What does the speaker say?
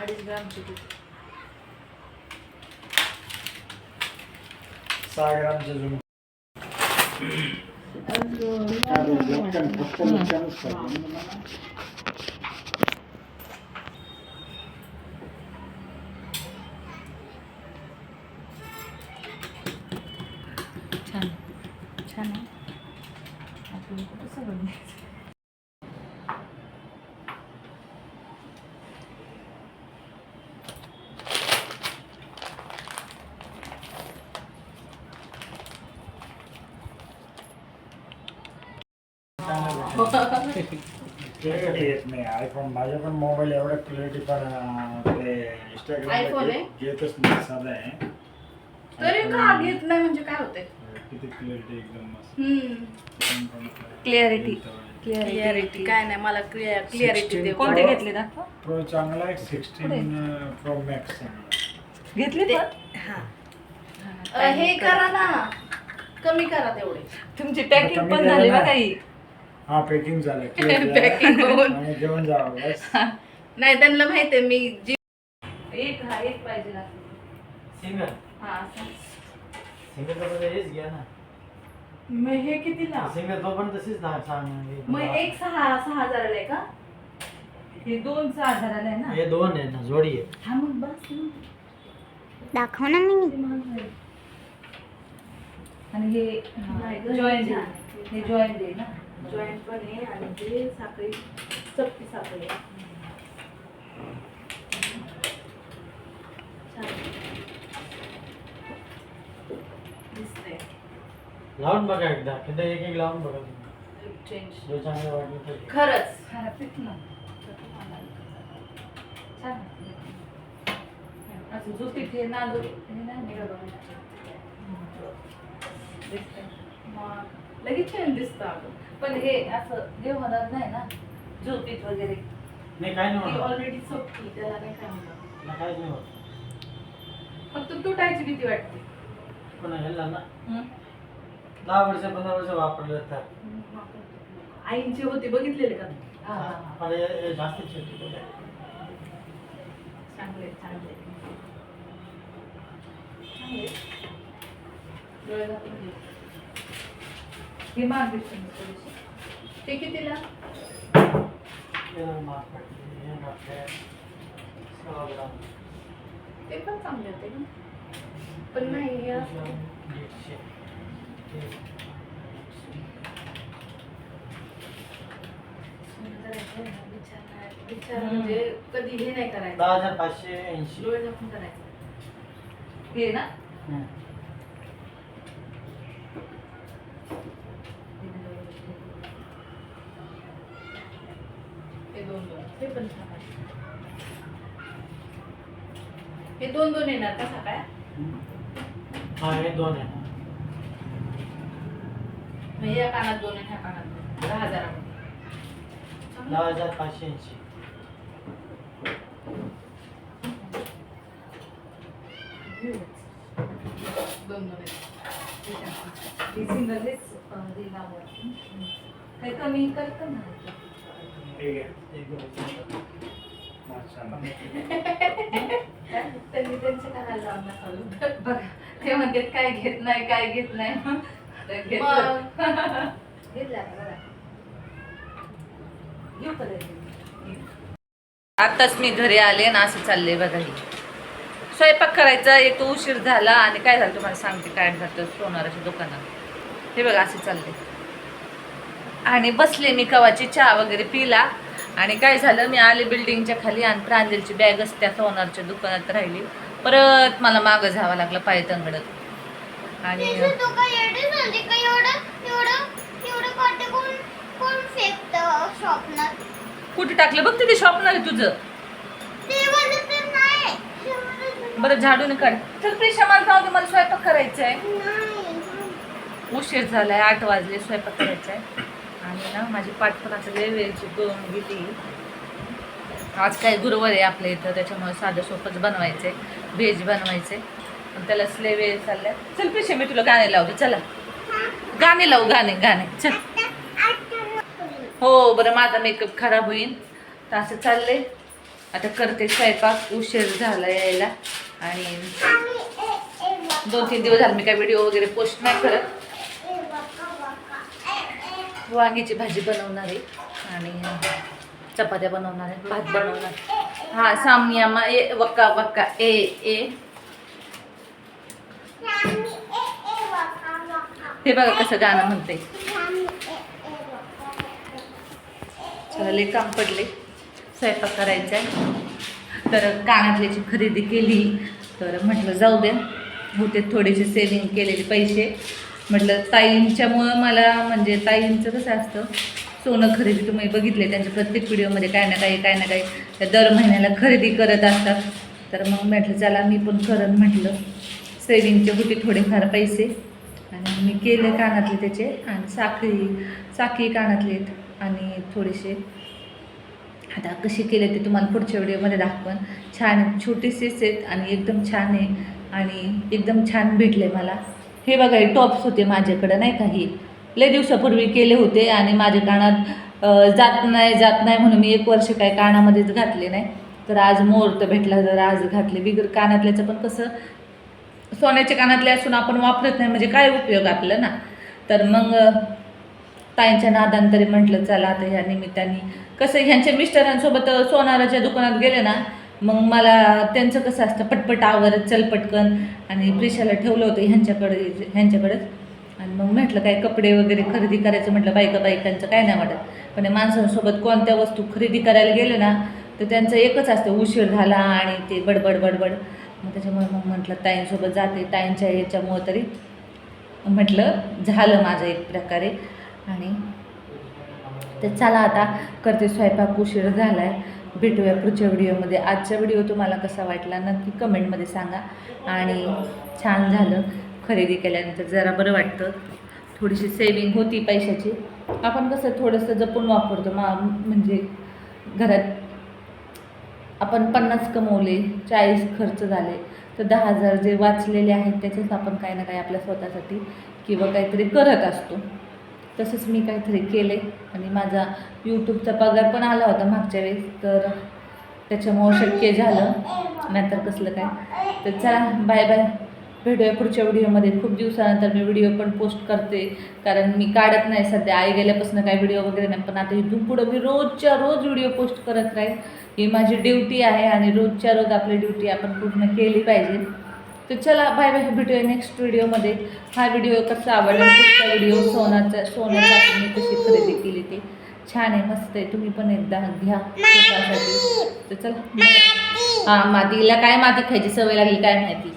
अडीच ग्रामची ती. सहा ग्रामचे जुने छान छान आहे आपल्याला कुठं सगळं घ्यायचं. येत नाही आयफोन माझा पण मोबाईल एवढा क्लिअरिटी पण ते इंस्टाग्राम आहे? घेतच नाही साधा आहे तरी का घेत नाही म्हणजे काय होतंय? किती क्लिअरिटी एकदम मस्त हम्म Clarity. क्लिअरिटी काय नाही मला क्लिअरिटी दे कोणते घेतले दाखवा प्रो चांगला आहे सिक्स्टीन प्रो मॅक्स घेतले ते- पण? हा. हे करा? ना. कमी करा तेवढे. तुमची पॅकिंग पण झाली ना. बघा ही पॅकिंग झालं. Packing होऊन. आणि जावं बस. नाही त्यांना माहितीये मी जी एक हा एक पाहिजे ना. सिंगल? हा असं. सिंगल तर बघा हेच घ्या ना. मग हे कितीला सिंगल तो पण तशीच दहा सांग मग एक सहा सहा हजाराला आहे का? हे दोन सहा हजाराला आहे ना? हे दोन आहे ना जोडी आहे. हा मग बस ना. दाखव ना मी ते महाग आहे. आणि हे छान. हे जॉईंट आहे ना. जॉईंट पण आहे आणि ते साखळी चपटी साखळी आहे. लावून बघा एकदा एकदा एक एक लावून बघा चेंज जो चांगलं वाटलं ते घ्या. खरंच ना. असं नाजूक हे नाही निघालं. दिसतंय. मग लगेच छान दिसतं अगं पण हे असं हे होणार नाही ना जुतीत वगैरे. नाही काय नाही ती होणार. ऑलरेडी सोपती त्याला नाही काय नाही, नाही होत फक्त तुटायची भीती वाटते. पण ह्याला ना? दहा वर्ष पंधरा वर्ष वापरले तर. आईंचे होते बघितलेले का हा, हा, हा. पण हे- हे आहे. चांगले चांगले. चांगले. डोळे झाकून घे. हे महाग दिसतं ना ते कितीला. ते पण चांगले होते ना. पण नाही हे असं सुंदर आहे ना, विचार नाही- विचार म्हणजे कधी हे नाही करायचं दहा हज़ार पाचशे ऐंशी. डोळे झाकून करायचं. हे ना. हं. दोन दोन हे पण छान आहे. हे दोन दोन येणार का सकाळ? हा हे दोन आहे. म्हणजे या कानात दोन आणि ह्या कानात दोन. दहा हजारामध्ये. दहा हजार पाचशे ऐंशी. दोन दोन हे लावलं. काही कमी करतं ना त्यांनी त्यांच्या कानाला लावून दाखवलं बघा ते म्हणतात काय घेत नाही काय घेत नाही तर घेतलं. बघा. घेऊ आताच मी घरी आले ना असं चालले बघा ही स्वयंपाक करायचा एक तो उशीर झाला आणि काय झालं तुम्हाला सांगते काय झालं सोनाराच्या दुकानात हे बघा असे चालले आणि बसले मी कवाची चहा वगैरे पिला. आणि काय झालं मी आले बिल्डिंगच्या खाली आणि प्रांजलची बॅगच त्या सोनारच्या दुकानात राहिली. परत मला मागं जावं लागलं पाय तंगडत. आणि कुठे टाकलं? बघ तिथे शॉपणार तुझं. बरं झाडून काढ. तर प्रिशा मला सांगते मला स्वयंपाक करायचा आहे उशीर झालाय आठ वाजले स्वयंपाक करायचा आहे आणि ना माझी पाठ पण आता लय वेळची करून गेली. आज काय गुरुवार आहे आपल्या इथं त्याच्यामुळे साधं सोपंच बनवायचे व्हेज बनवायचे पण त्याला लय वेळ चालल्या. चल पिशे मी तुला गाणे लावते. चला. गाणे लावू गाणे गाणे. चल. हो बरं माझा मेकअप खराब होईल तर असं चाललंय. आता करते स्वयंपाक. उशीर झाला यायला. आणि दोन तीन दिवस झाले मी काय व्हिडिओ वगैरे पोस्ट नाही करत. वांगीची भाजी बनवणार आहे. आणि चपात्या बनवणार आहे. भात बनवणार हा सामनिया ए वक्का वक्का. ए ए. ते बघा कसं गाणं म्हणते चला काम पडले. स्वयंपाक करायचा आहे तर कानातल्याची खरेदी केली तर म्हटलं जाऊ द्या. होते थोडेसे सेविंग केलेले पैसे. म्हटलं ताईंच्यामुळं मला म्हणजे ताईंचं कसं असतं सोनं खरेदी तुम्ही बघितले त्यांच्या प्रत्येक व्हिडिओमध्ये काय ना काही काय ना काही त्या दर महिन्याला खरेदी करत असतात. तर मग म्हटलं चला मी पण करत म्हटलं. सेविंगचे होते थोडेफार पैसे. आणि मी केले कानातले त्याचे आणि साखळी साखळी कानातले आहेत. आणि थोडेसे आता कसे केले ते तुम्हाला पुढच्या व्हिडिओमध्ये दाखवण छान छोटीशीच छोटेसेच आहेत आणि एकदम छान आहे. आणि एकदम छान भेटले मला. हे बघा हे टॉप्स होते माझ्याकडं नाही का लय दिवसापूर्वी केले होते आणि माझ्या कानात जात नाही जात नाही म्हणून मी एक वर्ष काय कानामध्येच घातले नाही. तर आज मुहूर्त भेटला तर आज घातले. बिगर कानातल्याचं पण कसं सोन्याच्या कानातले असून आपण वापरत नाही म्हणजे काय उपयोग आपला ना? तर मग ताईंच्या नादान तरी म्हटलं चला आता ह्या निमित्ताने. कसं ह्यांच्या मिस्टरांसोबत सोनाराच्या दुकानात गेले ना मग मला त्यांचं कसं असतं पटपट आवरत चल पटकन आणि प्रिशाला ठेवलं होतं ह्यांच्याकडे ह्यांच्याकडेच. आणि मग म्हटलं काय कपडे वगैरे खरेदी करायचं? म्हटलं बायका बायकांचं काय नाही वाटत. पण माणसांसोबत कोणत्या वस्तू खरेदी करायला गेलं ना तर त्यांचं एकच असतं उशीर झाला आणि ते बडबड बडबड. मग त्याच्यामुळे मग म्हटलं ताईंसोबत जाते ताईंच्या याच्यामुळं तरी. म्हटलं झालं माझं एक प्रकारे. आणि तर चला आता करते स्वयंपाक उशीर झाला आहे भेटूया पुढच्या व्हिडिओमध्ये. आजचा व्हिडिओ तुम्हाला कसा वाटला नक्की कमेंटमध्ये सांगा. आणि छान झालं खरेदी केल्यानंतर जरा बरं वाटतं. थोडीशी सेविंग होती पैशाची. आपण कसं थोडंसं जपून वापरतो. मा म्हणजे घरात आपण पन्नास कमवले चाळीस खर्च झाले तर दहा हजार जे वाचलेले आहेत त्याच्यात आपण काही ना काही आपल्या स्वतःसाठी किंवा काहीतरी करत असतो. तसंच मी काहीतरी केले आणि माझा यूट्यूबचा पगार पण आला होता मागच्या वेळेस तर त्याच्यामुळं शक्य झालं. नाहीतर कसलं काय. तर चला बाय बाय भेटूया पुढच्या व्हिडिओमध्ये. खूप दिवसानंतर मी व्हिडिओ पण पोस्ट करते. कारण मी काढत नाही सध्या. आई गेल्यापासून काही व्हिडिओ वगैरे नाही. पण आता इथून पुढं मी रोजच्या रोज व्हिडिओ पोस्ट करत राहील. ही माझी ड्युटी आहे आणि रोजच्या रोज आपली ड्युटी आपण पूर्ण केली पाहिजे. तर चला बाय बाय भेटूया नेक्स्ट व्हिडिओमध्ये हा व्हिडिओ कसा आवडला? पुढचा व्हिडिओ सोनाचा सोन्याचा मी कशी खरेदी केली ते. छान आहे मस्त आहे. तुम्ही पण एकदा घ्या स्वतःसाठी. तर चला हां मातीला काय माती खायची सवय लागली काय माहिती.